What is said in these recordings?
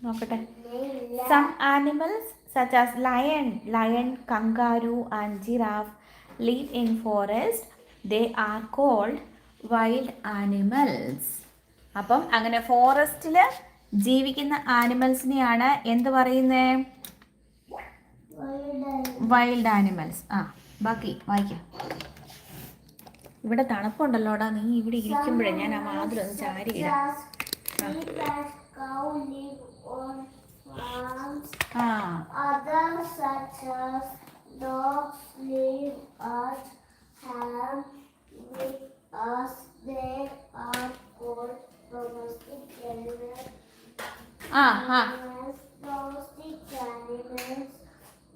നോക്കട്ടെ. Some animals such as lion lion kangaroo and giraffe live in forest they are called wild animals അപ്പം അങ്ങനെ ഫോറസ്റ്റിൽ ജീവിക്കുന്ന ആനിമൽസിനെയാണ് എന്ത് പറയുന്നത് വൈൽഡ് ആനിമൽസ് ആ ബാക്കി വായിക്കാം. ഇവിടെ തണുപ്പുണ്ടല്ലോടാ നീ ഇവിടെ ഇരിക്കുമ്പോഴേ ഞാൻ ആ വാതിലൊന്ന് ചാരി ഇടാം Sheep and cow live on farms. ആ Others such as dogs live at home with us. They are called domestic animals. ആ ആ Animals. Domestic animals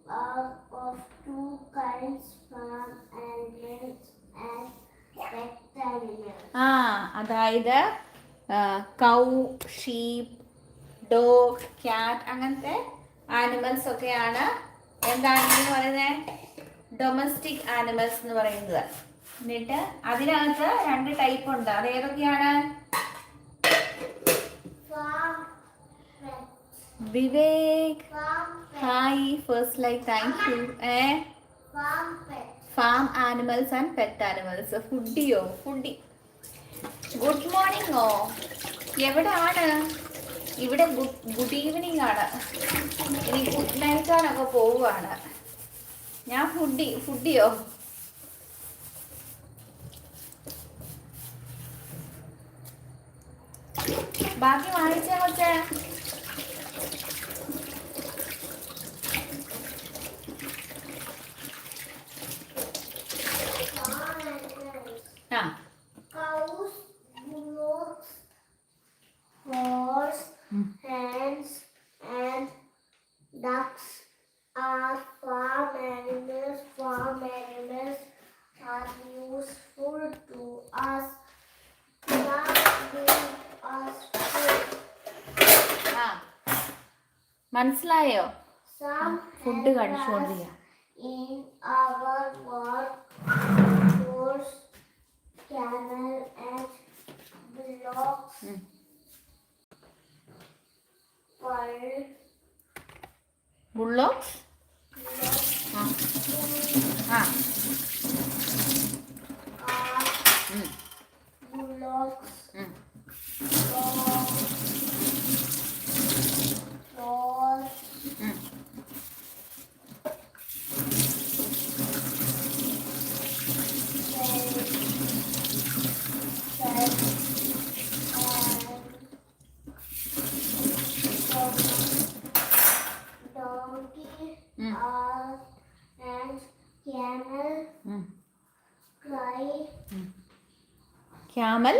are of two kinds, farm animals and pet animals. ആ അതായത് കൗ sheep dog cat അങ്ങനത്തെ animals ഒക്കെയാണ്. എന്താണെന്ന് പറയുന്നത് domestic animals എന്ന് പറയുന്നത്. എന്നിട്ട് അതിനകത്ത് രണ്ട് ടൈപ്പ് ഉണ്ട്. അത് ഏതൊക്കെയാണ്. Vivek. Hi first like thank you ഏ. Farm animals and pet animals ഫുഡിയോ foodie good morning ഓ? എവിടാണ്? ഇവിടെ ഗുഡ് ഈവനിങ് ആണ്. ഇനി ഗുഡ് നൈറ്റ് ആണൊക്കെ പോവുകയാണ് ഞാൻ ഫുഡി ഫുഡിയോ ബാക്കി വാങ്ങിച്ചേ കൊച്ചേ Farm animals. ആ Cows, bullocks, horse, Hmm. hens, and ducks are farm animals. Farm animals are useful to us. Some give us food. ആ മനസ്സിലായോ ഫുഡ് കഴിച്ചുകൊണ്ടിരിക്കുക us in our work. Horse, camel, and bullocks. ഉം. Bull, bullocks ആ ആ are ഉം, bullocks, ഉം. dogs, dogs, ഉം. donkey Mm. are and camel ഉം. cry camel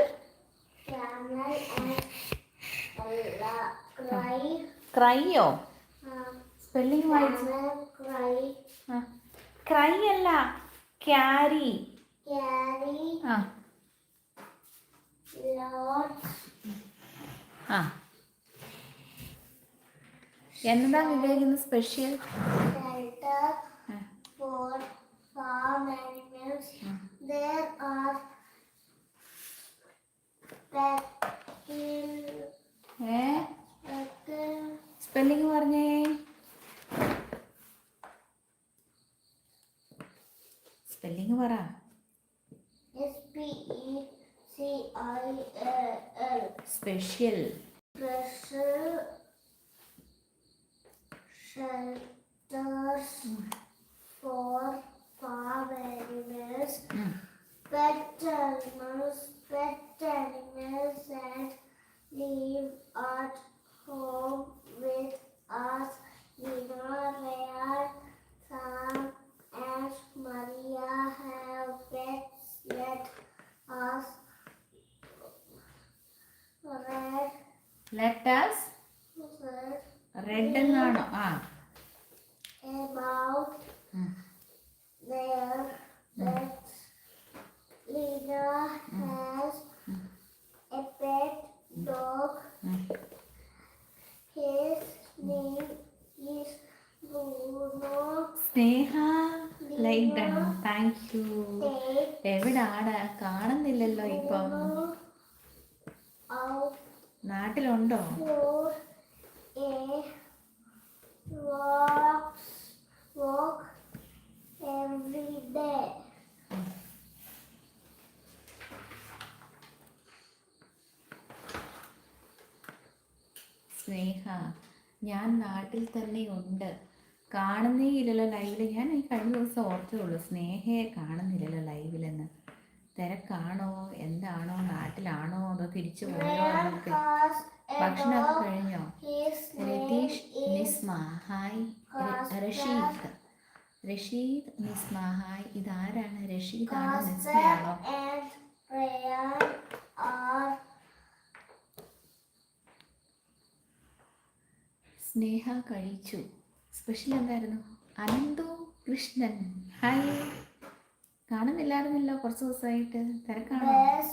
camel and uh, cry ക്രൈയോ uh, സ്പെല്ലിംഗ് വായിച്ചു camel ക്രൈ അല്ല ക്യാരി carry ആ എന്താ വിവേകിന് special for farm animals. There are ഏ സ്പെല്ലിംഗ് പറഞ്ഞേ. സ്പെല്ലിങ് പറ. Special Special shelters for farm animals. Pet animals, pet animals and live at home with us. Nina, Rhea, Sam, and Maria have pets. Let us read, letters read red എന്നാണോ ആ about ഉം. their pets. Lina has a pet dog. His name is Bruno. Sneha like done thank you എവിടാണ് കാണുന്നില്ലല്ലോ ഇപ്പം നാട്ടിലുണ്ടോ നാട്ടിൽ തന്നെ ഉണ്ട്. കാണുന്നേ ഇല്ലല്ലോ ലൈവിൽ ഞാൻ ഈ കഴിഞ്ഞ ദിവസം ഓർത്തേ ഉള്ളൂ സ്നേഹയെ കാണുന്നില്ലല്ലോ ലൈവിലെന്ന് തിരക്കാണോ? എന്താണോ? നാട്ടിലാണോ? അതോ തിരിച്ചു പോയോ എന്നൊക്കെ. ഭക്ഷണമൊക്കെ കഴിഞ്ഞോ? രതീഷ് നിസ്മ ഹായ് റഷീദ് റഷീദ് നിസ്മ ഹായ് ഇതാരാണ്? റഷീദ് ആണോ നിസ്മയാണോ and Ryan are സ്നേഹ കഴിച്ചു. സ്പെഷ്യൽ എന്തായിരുന്നു? അനന്തു കൃഷ്ണൻ. ഹായ് കാണുന്നില്ലായിരുന്നല്ലോ കുറച്ച് ദിവസമായിട്ട്. തിരക്കാണോ.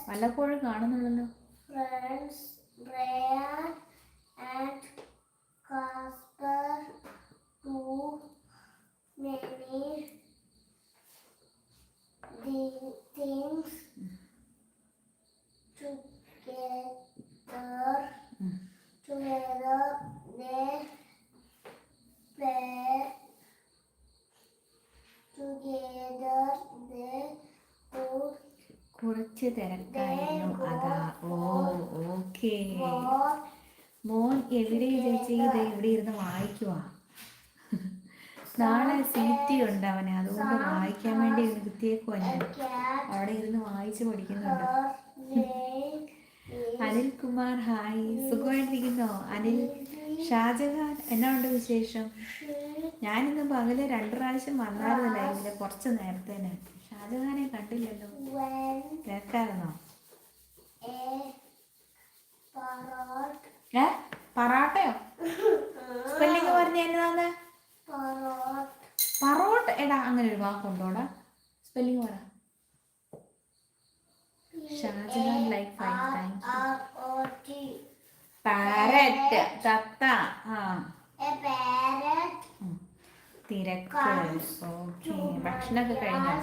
വല്ലപ്പോഴും കാണുന്നുള്ളല്ലോ things together. Together they play together they could കുറച്ച് തിരക്കായിരുന്നു. അതാ ഓ ഓക്കേ. മോൻ എവിടെ ചേച്ചി? ഇത് ഇവിടെ ഇരുന്ന് വായിക്കുവാ. നാളെ സീറ്റി ഉണ്ട് അവനെ. അതുകൊണ്ട് വായിക്കാൻ വേണ്ടി ഇരുന്ന് കുത്തിയേക്കുവാ ഞാൻ അവിടെ ഇരുന്ന് വായിച്ചു പഠിക്കുന്നുണ്ട്. Her name is Anil Kumar hi. സുഖമായിട്ടിരിക്കുന്നോ? അനിൽ ഷാജഹാൻ എന്നാ ഉണ്ട് വിശേഷം? ഞാനിന്ന് പകൽ രണ്ടു പ്രാവശ്യം വന്നായിരുന്നില്ല ഇതിൽ കുറച്ച് നേരത്തേന്. ഷാജഹാനെ കണ്ടില്ലല്ലോ. parrot ഏ? പറാട്ടയോ സ്പെല്ലിങ് പറഞ്ഞ parrot പറോട്ട് എടാ അങ്ങനെ ഒരു വാക്കുണ്ടോടാ സ്പെല്ലിങ് പറ. Shajahan like fine thank you parrot തത്ത. ആ. തിരക്ക്. ഓക്കെ. ഭക്ഷണമൊക്കെ കഴിഞ്ഞോ?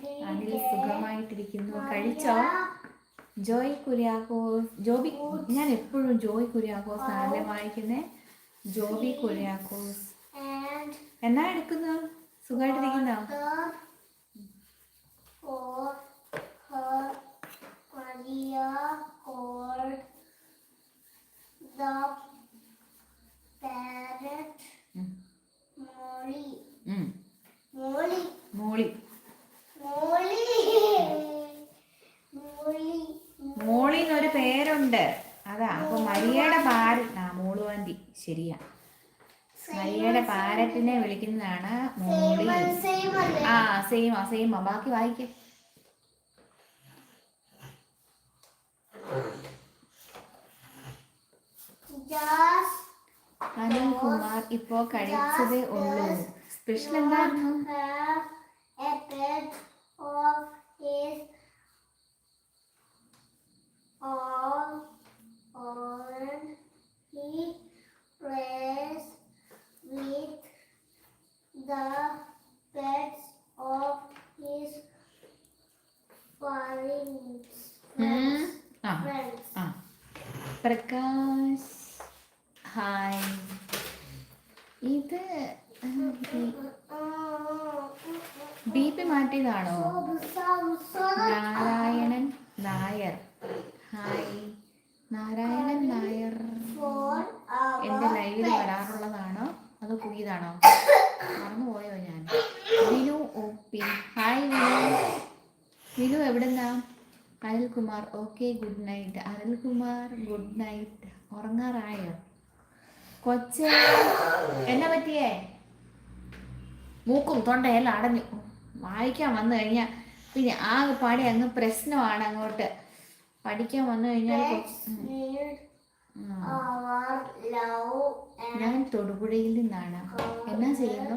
Day. സുഖമായിട്ടിരിക്കുന്നു. കഴിച്ചോ? ജോയ് കുര്യാക്കോസ്. ജോബി. ഞാൻ എപ്പോഴും ജോയ് കുര്യാക്കോസ് ആണല്ലേ വായിക്കുന്നേ? ജോബി കുര്യാക്കോസ്. എന്നാ എടുക്കുന്നു? സുഖമായിട്ടിരിക്കുന്നോ മോളിന്നൊരു പേരുണ്ട്. അതാ അപ്പൊ മരിയയുടെ ഭാര്യ മോളുവാന്തി ശരിയാ. മരിയയുടെ പാരറ്റിനെ വിളിക്കുന്നതാണ് മോളി. ആ സെയിം ആ സെയിം സെയിമാ ബാക്കി വായിക്കേ. കുമാർ ഇപ്പോ കഴിച്ചതേ ഉള്ളൂ. സ്പെഷ്യൽ എന്തായിരുന്നു a the pets of his friends. ഉം. ആ friends. ആ പ്രകാശ് ഹായ് ഇത് ബി പി മാറ്റിയതാണോ? നാരായണൻ നായർ. ഹായ് നാരായണൻ നായർ. എന്റെ ലൈവിൽ വരാറുള്ളതാണോ? അതോ പുതിയതാണോ? മറന്നുപോയോ ഞാൻ? Vinu O P hi Vinu. Vinu എവിടുന്നാ? Anilkumar okay good night. Anilkumar good night. ഉറങ്ങാറായോ? കൊച്ച എന്നാ പറ്റിയേ? മൂക്കും തൊണ്ടയെല്ലാം അടഞ്ഞു. വായിക്കാൻ വന്നു കഴിഞ്ഞാൽ പിന്നെ ആ പാടി അങ്ങ് പ്രശ്നമാണ് അങ്ങോട്ട്. പഠിക്കാൻ വന്നു കഴിഞ്ഞാൽ ഞാൻ തൊടുപുഴയിൽ നിന്നാണ്. എന്നാ ചെയ്യുന്നു?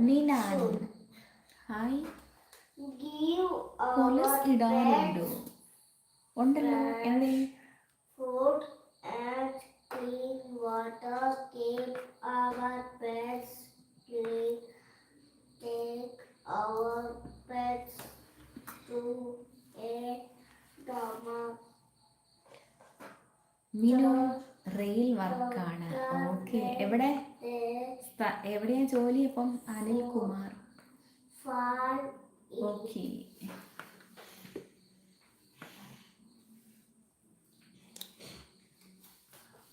നിനാൻ ഹായ്. പോലീസ് ഇടാനുണ്ടോ ഉണ്ടല്ലോ. എവിടെ? Food and clean water. Keep our pets we take our pets to a drama. Minu rail വർക്കാണ് ഓക്കെ എവിടെ എവിടെയാ ജോലി ഇപ്പം Anilkumar okay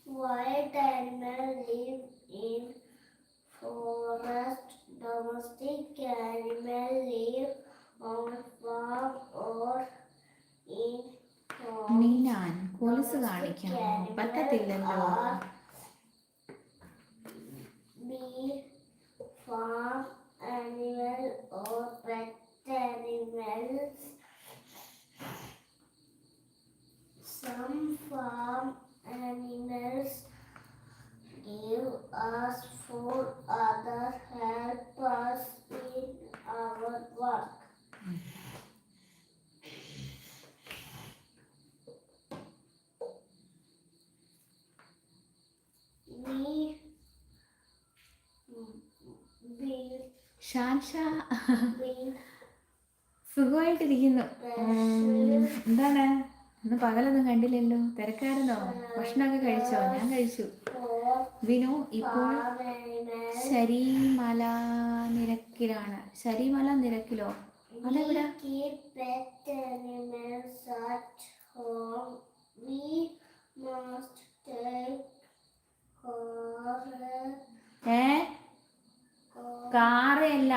Wild animal live in forest. Domestic animals live on farm or in. മീനാൻ കൊലുസ് കാണിക്കാമോ പറ്റത്തില്ലല്ലോ farm animal or pet animals. Some farm animals give us for others help us in our work. We we ഷാൻഷാ സുഖമായിട്ടിരിക്കുന്നു. ഉം, എന്താണ്? ഇന്ന് പകലൊന്നും കണ്ടില്ലല്ലോ. തിരക്കായിരുന്നോ? ഭക്ഷണമൊക്കെ കഴിച്ചോ? ഞാൻ കഴിച്ചു. വിനു ഇപ്പോൾ ശരിമല നിരക്കിലാണ്. ശരീമല നിരക്കിലോ? അതെവിടാ. ഏ? കാറല്ല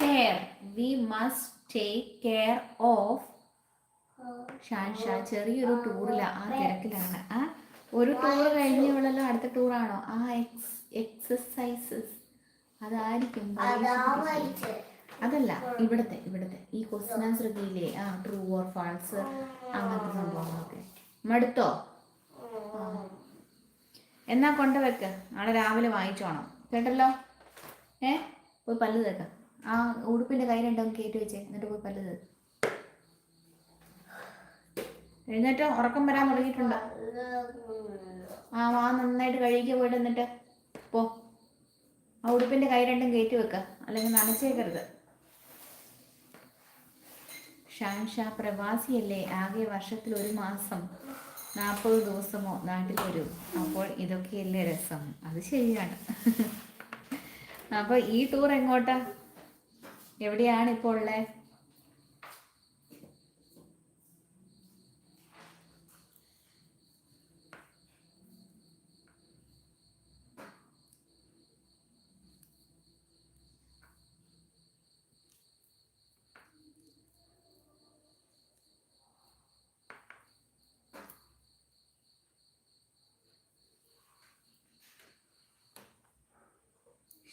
care. We must take care of ഷാൻഷാ. ചെറിയൊരു ടൂറിലാ ആ തിരക്കിലാണ്. ആ? ഒരു ടൂർ കഴിഞ്ഞുള്ളല്ലോ അടുത്ത ടൂറാണോ ആ എക്സ് എക്സസൈസസ് അതായിരിക്കും. അതല്ല ഇവിടുത്തെ ഇവിടുത്തെ. ഈ ക്വസ്റ്റ്യൻ ആൻസർ ആ ട്രൂ ഓർ ഫാൾസ് അങ്ങനത്തെ സംഭവങ്ങളൊക്കെ. മടുത്തോ. എന്നാ കൊണ്ടുവെക്ക് നാളെ രാവിലെ വാങ്ങിച്ചോണം. കേട്ടല്ലോ? ഏ? പോയി പല്ല് തേക്കാം. ആ ഉടുപ്പിന്റെ കൈ രണ്ടും കയറ്റി വെച്ചേ. എന്നിട്ട് പോയി പല്ല് തേക്ക്. എഴുന്നേറ്റോ ഉറക്കം വരാൻ തുടങ്ങിയിട്ടുണ്ട്. ആ വാ നന്നായിട്ട് കഴുകിയ പോയിട്ട് എന്നിട്ട് പോ. ആ ഉടുപ്പിന്റെ കൈ രണ്ടും കയറ്റി വെക്ക. അല്ലെങ്കിൽ നനച്ചേക്കരുത്. ഷാൻഷ പ്രവാസിയല്ലേ? ആകെ വർഷത്തിൽ ഒരു മാസം നാൽപ്പത് ദിവസമോ നാട്ടിൽ വരും. അപ്പോൾ ഇതൊക്കെയല്ലേ രസം. അത് ശരിയാണ്. അപ്പോൾ ഈ ടൂർ എങ്ങോട്ടാ? എവിടെയാണ് ഇപ്പോൾ ഉള്ളത്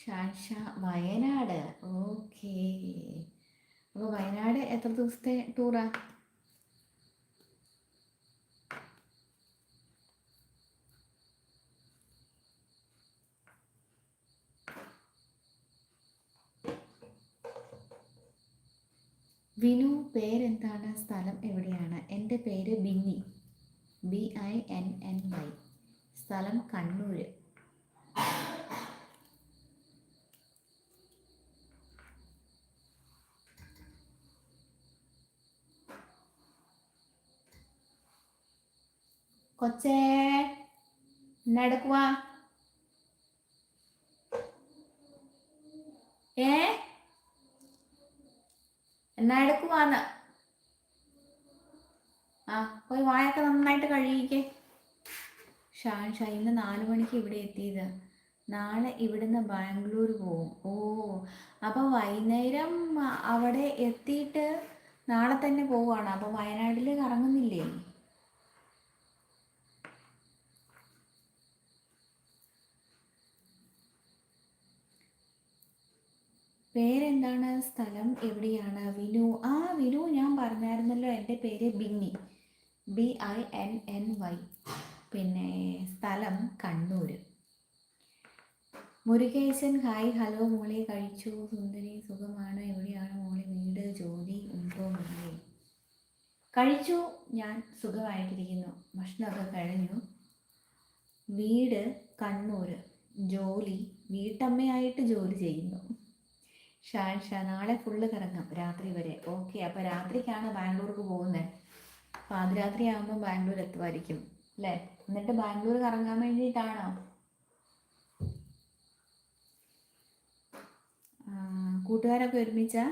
ഷാൻഷ വയനാട്. ഓക്കേ. അപ്പോൾ വയനാട് എത്ര ദിവസത്തെ ടൂറാ? വിനു പേരെന്താണ്? സ്ഥലം എവിടെയാണ്? എന്റെ പേര് Binny. B I N N Y. സ്ഥലം കണ്ണൂർ കൊച്ചേ നടക്കുവാ. ഏ? എന്നാ എടുക്കുവാന്ന് ആ പോയി വായൊക്കെ നന്നായിട്ട് കഴുകിക്കേ. ഷാൻ ഷാ ഇന്ന് നാലു മണിക്ക് ഇവിടെ എത്തിയത്. നാളെ ഇവിടുന്ന് ബാംഗ്ലൂർ പോവും. ഓ അപ്പോൾ വൈകുന്നേരം അവിടെ എത്തിയിട്ട് നാളെ തന്നെ പോവുകയാണ്. അപ്പോൾ വയനാട്ടിൽ കറങ്ങുന്നില്ലേ പേരെന്താണ്? സ്ഥലം എവിടെയാണ്? വിനു. ആ വിനു ഞാൻ പറഞ്ഞായിരുന്നല്ലോ എന്റെ പേര് Binny. B I N N Y. പിന്നെ സ്ഥലം കണ്ണൂർ മുരുകേശൻ ഹായ് ഹലോ മോളെ കഴിച്ചു. സുന്ദരി സുഖമാണ്? എവിടെയാണ് മോളെ വീട്? ജോലി ഉണ്ടോ? മുരുകേ കഴിച്ചു. ഞാൻ സുഖമായിട്ടിരിക്കുന്നു. ഭക്ഷണമൊക്കെ കഴിഞ്ഞു. വീട് കണ്ണൂർ ജോലി. വീട്ടമ്മയായിട്ട് ജോലി ചെയ്യുന്നു. ഷാൻ ഷാ നാളെ ഫുള്ള് കറങ്ങാം രാത്രി വരെ. ഓക്കെ അപ്പോൾ രാത്രിക്കാണ് ബാംഗ്ലൂർക്ക് പോകുന്നത് പാതിരാത്രി ആകുമ്പോൾ ബാംഗ്ലൂർ എത്തുമായിരിക്കും അല്ലേ? എന്നിട്ട് ബാംഗ്ലൂർ കറങ്ങാൻ വേണ്ടിയിട്ടാണോ? കൂട്ടുകാരൊക്കെ ഒരുമിച്ചാ?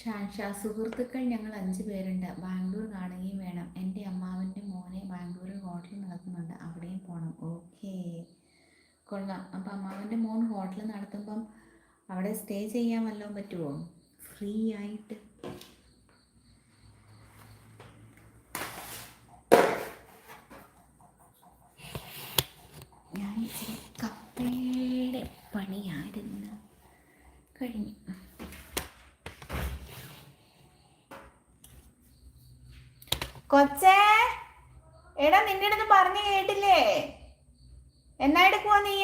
ഷാൻഷാ സുഹൃത്തുക്കൾ ഞങ്ങൾ അഞ്ച് പേരുണ്ട്. ബാംഗ്ലൂർ കാണുകയും വേണം. എന്റെ അമ്മാവന്റെ മോനെ ബാംഗ്ലൂരിൽ ഹോട്ടൽ നടത്തുന്നുണ്ട്. അവിടെയും പോകണം ഓക്കേ. കൊള്ളാം. അപ്പം അമ്മാവന്റെ മോൻ ഹോട്ടൽ നടത്തുമ്പം അവിടെ സ്റ്റേ ചെയ്യാൻ വല്ലതും പറ്റുമോ ഫ്രീ ആയിട്ട് ഞാൻ ഇച്ചിരി കപ്പയുടെ പണിയായിരുന്നു കഴിഞ്ഞു കൊച്ചേ എടാ നിന്റെ അടുത്ത് പറഞ്ഞു കേട്ടില്ലേ? എന്നാ എടുക്കുവാ നീ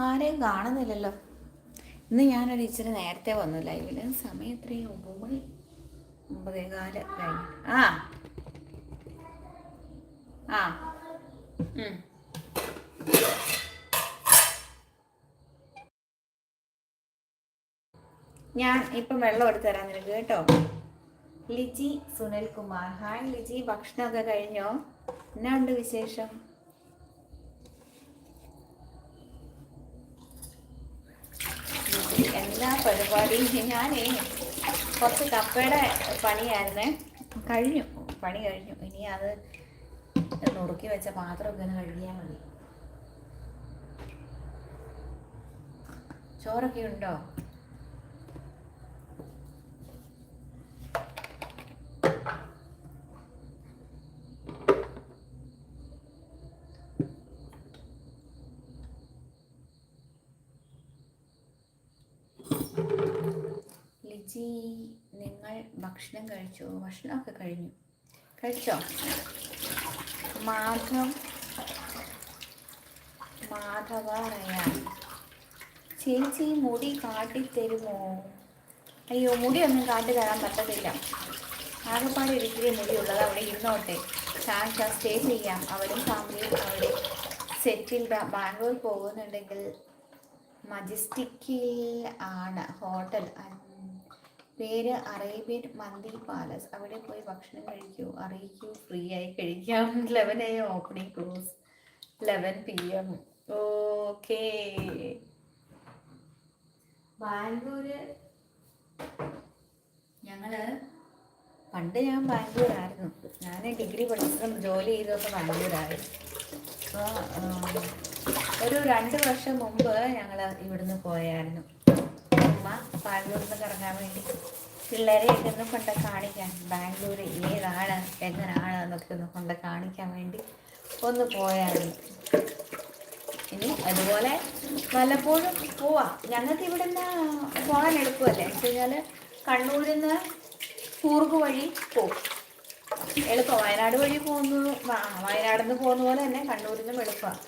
ആരെയും കാണുന്നില്ലല്ലോ. ഇന്ന് ഞാനൊരു ഇച്ചിരി നേരത്തെ വന്നു ലൈവിൽ. സമയം എത്രയും ഒമ്പത് മണി ഒമ്പതേ കാൽ കഴിഞ്ഞു. ആ. ആ. ഞാൻ ഇപ്പം വെള്ളം എടുത്ത് തരാൻ നിനക്ക് കേട്ടോ. ലിജി സുനിൽ കുമാർ ഹായ് ലിജി. ഭക്ഷണമൊക്കെ കഴിഞ്ഞോ? എന്നാ ഉണ്ട് വിശേഷം? എല്ലാ പരിപാടിയും ഞാൻ കുറച്ച് കപ്പയുടെ പണിയായിരുന്നേ. കഴിഞ്ഞു. പണി കഴിഞ്ഞു. ഇനി അത് നുറുക്കി വെച്ച പാത്രമൊക്കെ ഒന്ന് കഴുകിയാൽ മതി. ചോറൊക്കെ ഉണ്ടോ? ലിജി നിങ്ങൾ ഭക്ഷണം കഴിച്ചോ? ഭക്ഷണമൊക്കെ കഴിഞ്ഞു. കഴിച്ചോ? മാധവ് മാധവ റയാൻ ചേച്ചി മുടി കാട്ടിത്തരുമോ? അയ്യോ മുടിയൊന്നും കാട്ടി തരാൻ പറ്റത്തില്ല. ആകെപ്പാട് ഒരിക്കലും മുടിയുള്ളത് അവിടെ ഇരുന്നോട്ടെ. ചാൻസ സ്റ്റേ ചെയ്യാം. അവരും ഫാമിലിയും അവിടെ. സെറ്റിൽ ബാംഗ്ലൂർ പോകുന്നുണ്ടെങ്കിൽ മജസ്റ്റിക്കിൽ ആണ്. ഹോട്ടൽ പേര് അറേബ്യൻ മന്തി പാലസ്. അവിടെ പോയി ഭക്ഷണം കഴിക്കൂ അറിയിക്കൂ ഫ്രീ ആയി കഴിക്കാം. Eleven A opening close eleven P M okay Bangalore. ഞങ്ങൾ പണ്ട് ഞാൻ ബാംഗ്ലൂരായിരുന്നു. ഞാൻ ഡിഗ്രി പഠിച്ചതും ജോലി ചെയ്തതൊക്കെ ബാംഗ്ലൂരായി. അപ്പോൾ ഒരു രണ്ട് വർഷം മുമ്പ് ഞങ്ങൾ ഇവിടുന്ന് പോയായിരുന്നു. ഉമ്മ ബാംഗ്ലൂരിൽ നിന്ന് കറങ്ങാൻ വേണ്ടി. പിള്ളേരെ ഇതൊന്നും കൊണ്ട് കാണിക്കാൻ. ബാംഗ്ലൂർ ഏതാണ് എങ്ങനെയാണ് എന്നൊക്കെ ഒന്ന് കൊണ്ട് കാണിക്കാൻ വേണ്ടി ഒന്ന് പോയായിരുന്നു ഇനി അതുപോലെ വല്ലപ്പോഴും പോവാം. ഞങ്ങൾക്ക് ഇവിടെ നിന്ന് പോകാൻ എളുപ്പമല്ലേ? എന്ന് കഴിഞ്ഞാൽ കണ്ണൂരിൽ നിന്ന് കൂർഗ് വഴി പോകും എളുപ്പം. വയനാട് വഴി പോകുന്നു. വയനാട് നിന്ന് പോകുന്ന പോലെ തന്നെ കണ്ണൂരിൽ നിന്നും എളുപ്പമാണ്.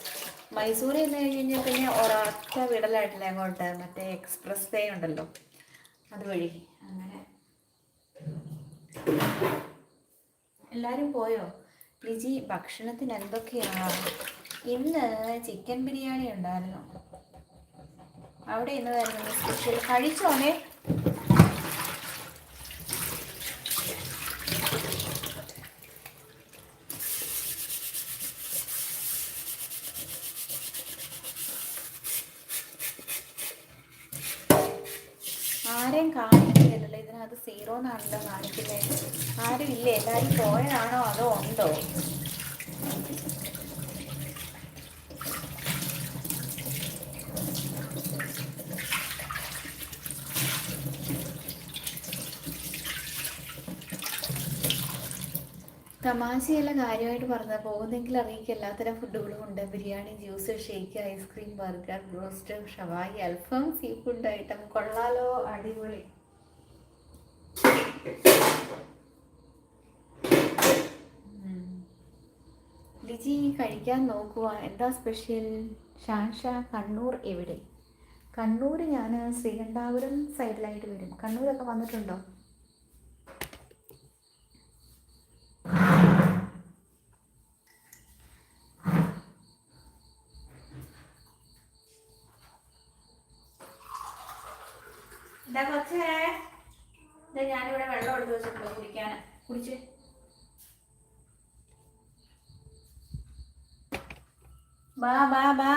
മൈസൂരിൽ എന്ന് കഴിഞ്ഞ് കഴിഞ്ഞാൽ പിന്നെ ഒരൊറ്റ വിടലായിട്ടില്ല അങ്ങോട്ട് മറ്റേ എക്സ്പ്രസ് വേ ഉണ്ടല്ലോ. അതുവഴി. അങ്ങനെ. എല്ലാവരും പോയോ? ലിജി ഭക്ഷണത്തിന് എന്തൊക്കെയാണ് ഇന്ന് ചിക്കൻ ബിരിയാണി ഉണ്ടായിരുന്നു. അവിടെ ഇന്നതായിരുന്നു സ്പെഷ്യൽ കഴിച്ചോനെ ആരെയും കാണിക്കുന്നില്ലല്ലോ സീറോ എന്നാണല്ലോ കാണിക്കുന്നത് ആരും ഇല്ല എല്ലാവരും പോയതാണോ അതോ ഉണ്ടോ? തമാശയല്ല കാര്യമായിട്ട് പറഞ്ഞത് പോകുന്നെങ്കിൽ അറിയിക്കുക. എല്ലാത്തരം ഫുഡുകളും ഉണ്ട്. Biryani juice shake ice cream burger broast ഷവായി അൽഫം സീ ഫുഡ് ഐറ്റം കൊള്ളാലോ. അടിപൊളി. ലിജി കഴിക്കാൻ നോക്കുക എന്താ സ്പെഷ്യൽ ഷാൻഷ കണ്ണൂർ എവിടെ? കണ്ണൂർ ഞാൻ ശ്രീകണ്ഠാപുരം സൈഡിലായിട്ട് വരും. കണ്ണൂരൊക്കെ വന്നിട്ടുണ്ടോ? കൊച്ചേ? ഞാനിവിടെ വെള്ളം എടുത്ത് വെച്ചിട്ടുണ്ട്. കുടിക്കാൻ കുടിച്ച്. ബാ ബാ ബാ.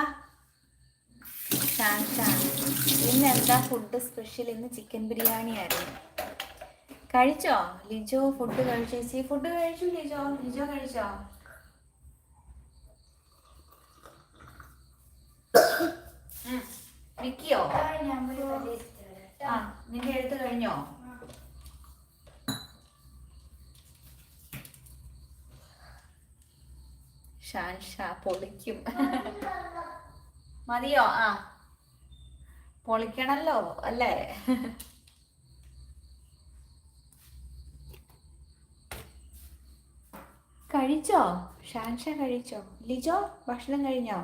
ഇന്ന് എന്താ ഫുഡ് സ്പെഷ്യൽ ഇന്ന് ചിക്കൻ ബിരിയാണി ആയിരുന്നു. കഴിച്ചോ? ലിജോ ഫുഡ് കഴിച്ചേച്ചി ഫുഡ് കഴിച്ചു ലിജോ. ലിജോ കഴിച്ചോ. വിക്കിയോ? ആ നിന്റെ എഴുത്ത് കഴിഞ്ഞോ? ഷാൻ ഷാ പൊളിക്കും. മതിയോ? ആ. പൊളിക്കണല്ലോ അല്ലേ? കഴിച്ചോ? ഷാൻഷ കഴിച്ചോ? ലിജോ ഭക്ഷണം കഴിഞ്ഞോ?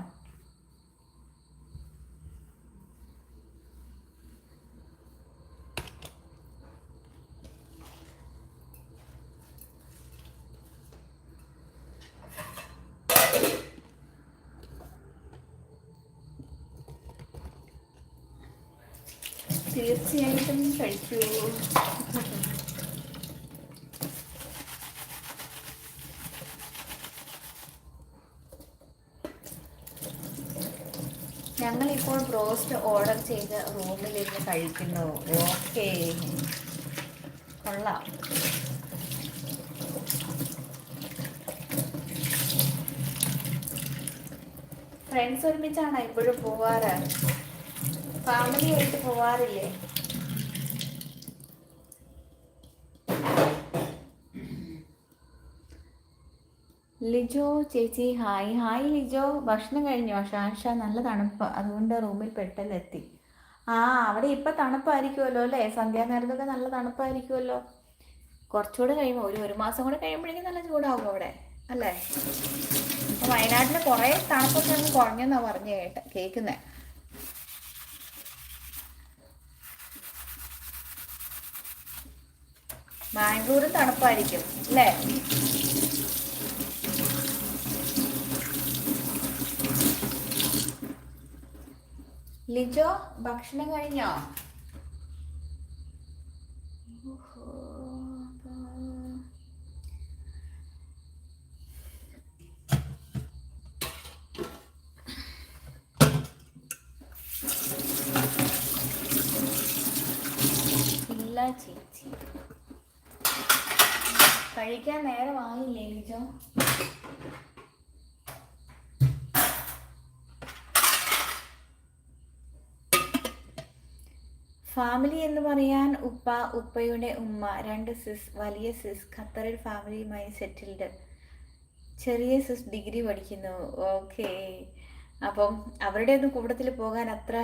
തീർച്ചയായിട്ടും കഴിക്കൂ ഞങ്ങളിപ്പോൾ ബ്രോസ്റ്റ് ഓർഡർ ചെയ്ത് റൂമിലിരുന്ന് കഴിക്കുന്നു. ഓക്കെ. കൊള്ളാം. ഫ്രണ്ട്സ് ഒരുമിച്ചാണ് ഇപ്പോഴും പോവാറ്? ഫാമിലി ആയിട്ട് പോവാറില്ലേ? ലിജോ ചേച്ചി ഹായ്. ഹായ് ലിജോ. ഭക്ഷണം കഴിഞ്ഞോ? ഷാൻഷ നല്ല തണുപ്പ്. അതുകൊണ്ട് റൂമിൽ പെട്ടെന്നെത്തി. ആ അവിടെ ഇപ്പം തണുപ്പായിരിക്കുമല്ലോ അല്ലേ? സന്ധ്യാനേരത്തൊക്കെ നല്ല തണുപ്പായിരിക്കുമല്ലോ കുറച്ചുകൂടെ കഴിയുമ്പോൾ ഒരു ഒരു മാസം കൂടെ കഴിയുമ്പോഴേക്കും നല്ല ചൂടാവും അവിടെ അല്ലേ? അപ്പോൾ വയനാട്ടിൽ കുറേ തണുപ്പൊക്കെ അങ്ങ് കുറഞ്ഞെന്നാണ് പറഞ്ഞു കേട്ട് കേൾക്കുന്നത് ബാംഗ്ലൂരും തണുപ്പായിരിക്കും അല്ലേ? ലിജോ ഭക്ഷണം കഴിഞ്ഞോ? ഇല്ല ചേച്ചി നേരെ വാങ്ങില്ലേ ലിജോ? ഫാമിലി എന്ന് പറയാൻ ഉപ്പ ഉപ്പയുടെ ഉമ്മ രണ്ട് സിസ് വലിയ സിസ് ഖത്തറിൽ ഫാമിലിയുമായി സെറ്റിൽഡ് ചെറിയ സിസ് ഡിഗ്രി പഠിക്കുന്നു. ഓക്കെ അപ്പം അവരുടെ ഒന്നും കൂട്ടത്തിൽ പോകാൻ അത്ര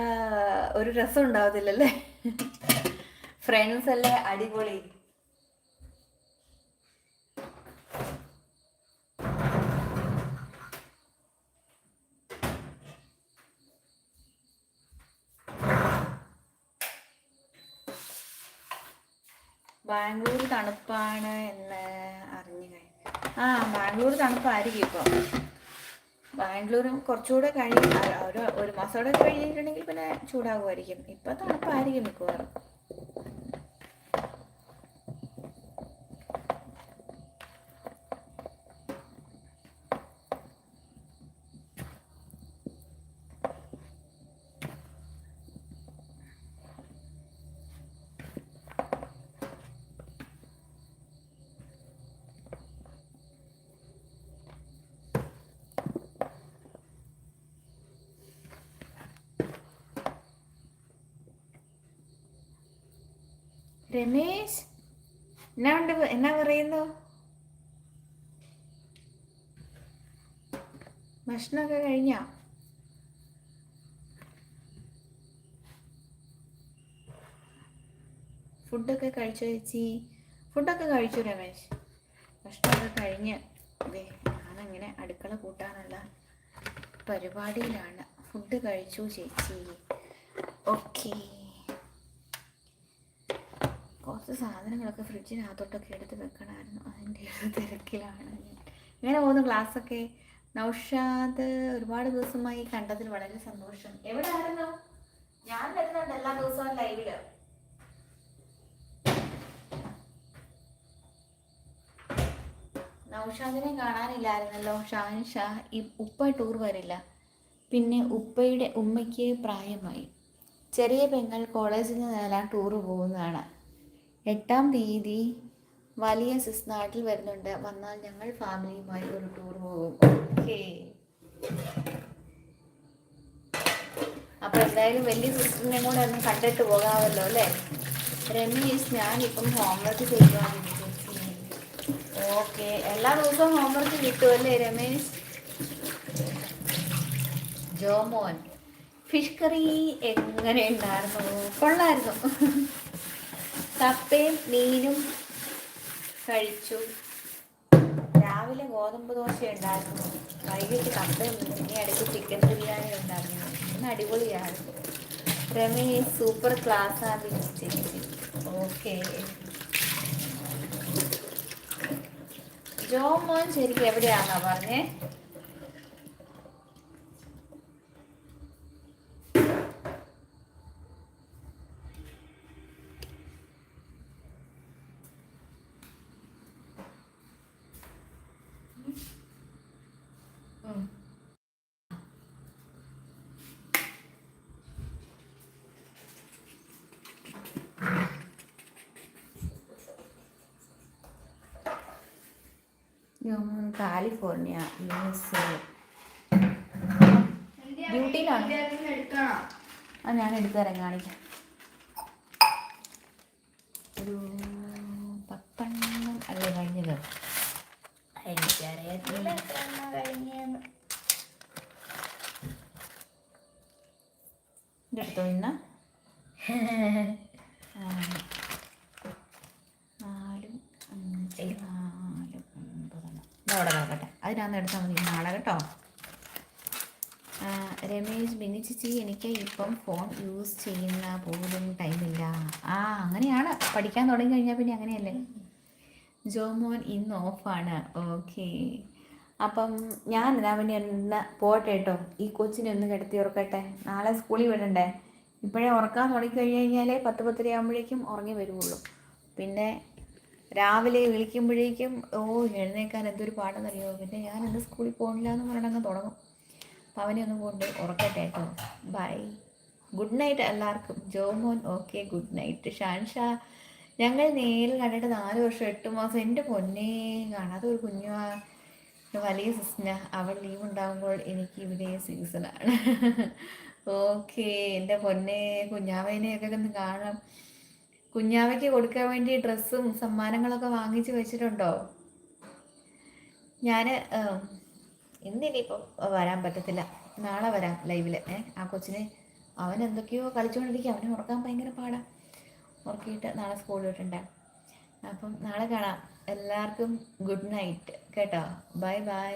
ഒരു രസം ഉണ്ടാവത്തില്ലല്ലേ? ഫ്രണ്ട്സ് അല്ലേ? അടിപൊളി ബാംഗ്ലൂർ തണുപ്പാണ് എന്ന് അറിഞ്ഞു കഴിഞ്ഞു ആ ബാംഗ്ലൂർ തണുപ്പായിരിക്കും ഇപ്പോൾ ബാംഗ്ലൂരും കുറച്ചുകൂടെ കഴിയും ഒരു ഒരു മാസം കൂടെ കഴിഞ്ഞിട്ടുണ്ടെങ്കിൽ പിന്നെ ചൂടാകുമായിരിക്കും. ഇപ്പം തണുപ്പായിരിക്കും മിക്കവാറും. രമേശ് എന്നാ ഉണ്ട് എന്നാ പറയുന്നു? ഭക്ഷണമൊക്കെ കഴിഞ്ഞോ? ഫുഡൊക്കെ കഴിച്ചു ചേച്ചി? ഫുഡൊക്കെ കഴിച്ചു രമേശ്. ഭക്ഷണമൊക്കെ കഴിഞ്ഞ്. ദേ ഞാനങ്ങനെ അടുക്കള കൂട്ടാനുള്ള പരിപാടിയിലാണ്. ഫുഡ് കഴിച്ചു ചേച്ചി. ഓക്കേ. കുറച്ച് സാധനങ്ങളൊക്കെ ഫ്രിഡ്ജിനകത്തോട്ടൊക്കെ എടുത്ത് വെക്കണമായിരുന്നു. അതിന്റെ ഒരു തിരക്കിലാണ്. ഇങ്ങനെ പോകുന്ന ക്ലാസ്സൊക്കെ. നൗഷാദ് ഒരുപാട് ദിവസമായി കണ്ടതിൽ വളരെ സന്തോഷം. എവിടെ ആയിരുന്നു? ഞാൻ വരുന്നുണ്ട് എല്ലാ ദിവസവും ലൈവിൽ. നൗഷാദിനെ കാണാനില്ലായിരുന്നല്ലോ. ഷാൻ ഷാ ഈ ഉപ്പ ടൂർ വരില്ല. പിന്നെ ഉപ്പയുടെ ഉമ്മയ്ക്ക് പ്രായമായി. ചെറിയ പെങ്ങൾ കോളേജിൽ നിന്നെല്ലാം ടൂർ പോകുന്നതാണ്. എട്ടാം തീയതി വലിയ സിസ് നാട്ടിൽ വരുന്നുണ്ട്. വന്നാൽ ഞങ്ങൾ ഫാമിലിയുമായി ഒരു ടൂർ പോകും. ഓക്കെ. അപ്പൊ എന്തായാലും വലിയ സിസ്റ്ററിനെ കൂടെ ഒന്ന് കണ്ടിട്ട് പോകാമല്ലോ അല്ലേ? ഞാൻ ഞാനിപ്പം ഹോംവർക്ക് ചെയ്യുവാണ് ഓക്കെ. എല്ലാ ദിവസവും ഹോംവർക്ക് കിട്ടുമല്ലേ രമേശ് ജോമോൻ ഫിഷ് കറി എങ്ങനെ ഉണ്ടായിരുന്നു? കൊള്ളായിരുന്നു. കപ്പയും മീനും കഴിച്ചു. രാവിലെ ഗോതമ്പ് ദോശ ഉണ്ടായിരുന്നു വൈകിട്ട് കപ്പയും മീനും. ഇടയ്ക്ക് ചിക്കൻ ബിരിയാണി ഉണ്ടായിരുന്നു. ഇന്ന് അടിപൊളിയായിരുന്നു രമേശ് സൂപ്പർ ക്ലാസ് ആണ് ചേച്ചി ഓക്കെ ജോമോൻ ശരിക്കും എവിടെയാണെന്നാ പറഞ്ഞേ? California U S A. ഡ്യൂട്ടിയിലാണ്? ആ ഞാൻ തരാം കാണിക്കാം. ഒരു പത്തെണ്ണം അല്ലേ കഴിഞ്ഞത്? എനിക്കറിയത്തില്ല എടുത്തോ ഇന്ന് ആ. നാലും അഞ്ച് നാലും ഇതവിടെ നോക്കട്ടെ. അതിനകത്ത് എടുത്താൽ മതി. നാളെ കേട്ടോ. രമേശ് ബിനി ചേച്ചി എനിക്ക് ഇപ്പം ഫോൺ യൂസ് ചെയ്യുന്ന പോലും ടൈമില്ല ആ അങ്ങനെയാണ്. പഠിക്കാൻ തുടങ്ങി കഴിഞ്ഞാൽ പിന്നെ അങ്ങനെയല്ലേ? ജോമോൻ ഇന്ന് ഓഫാണ് ഓക്കെ അപ്പം ഞാൻ എന്നാ പിന്നെ ഒന്ന് പോട്ടെ കേട്ടോ. ഈ കൊച്ചിനെ ഒന്ന് കിടത്തി ഉറക്കട്ടെ. നാളെ സ്കൂളിൽ വിടണ്ടേ? ഇപ്പോഴേ ഉറക്കാൻ തുടങ്ങി കഴിഞ്ഞ് കഴിഞ്ഞാൽ പത്ത് പത്തര ആകുമ്പോഴേക്കും ഉറങ്ങി വരുള്ളൂ പിന്നെ രാവിലെ വിളിക്കുമ്പോഴേക്കും ഓ എഴുന്നേക്കാൻ എന്തൊരു പാടെന്നറിയോ? പിന്നെ ഞാൻ ഇന്ന് സ്കൂളിൽ പോകണില്ല എന്ന് പറഞ്ഞങ്ങ് തുടങ്ങും. അപ്പം അവനെ ഒന്ന് കൊണ്ട് ഉറക്കട്ടെ കേട്ടോ. ബൈ ഗുഡ് നൈറ്റ് എല്ലാവർക്കും. ജോമോൻ ഓക്കെ ഗുഡ് നൈറ്റ് ഷാൻഷാ ഞങ്ങൾ നേരിൽ കണ്ടിട്ട് നാല് വർഷം എട്ട് മാസം. എന്റെ പൊന്നേ കാണാതെ ഒരു കുഞ്ഞു വലിയ സിസ്ന അവൾ ലീവ് ഉണ്ടാകുമ്പോൾ എനിക്ക് ഇവിടെ സീസണാണ് ഓക്കെ എന്റെ പൊന്നേ കുഞ്ഞാവേനെയൊക്കെ ഒന്ന് കാണാം. കുഞ്ഞാവയ്ക്ക് കൊടുക്കാൻ വേണ്ടി ഡ്രസ്സും സമ്മാനങ്ങളൊക്കെ വാങ്ങിച്ചു വെച്ചിട്ടുണ്ടോ? ഞാൻ ഇന്നിനിയിപ്പം വരാൻ പറ്റത്തില്ല. നാളെ വരാം ലൈവിൽ ആ കൊച്ചിന് അവൻ എന്തൊക്കെയോ കളിച്ചുകൊണ്ടിരിക്കുക അവനെ ഉറക്കാൻ ഭയങ്കര പാടാ. ഉറക്കിയിട്ട് നാളെ സ്കൂളിൽ വിട്ടുണ്ടേ അപ്പം നാളെ കാണാം. എല്ലാവർക്കും ഗുഡ് നൈറ്റ്. കേട്ടോ? Bye bye.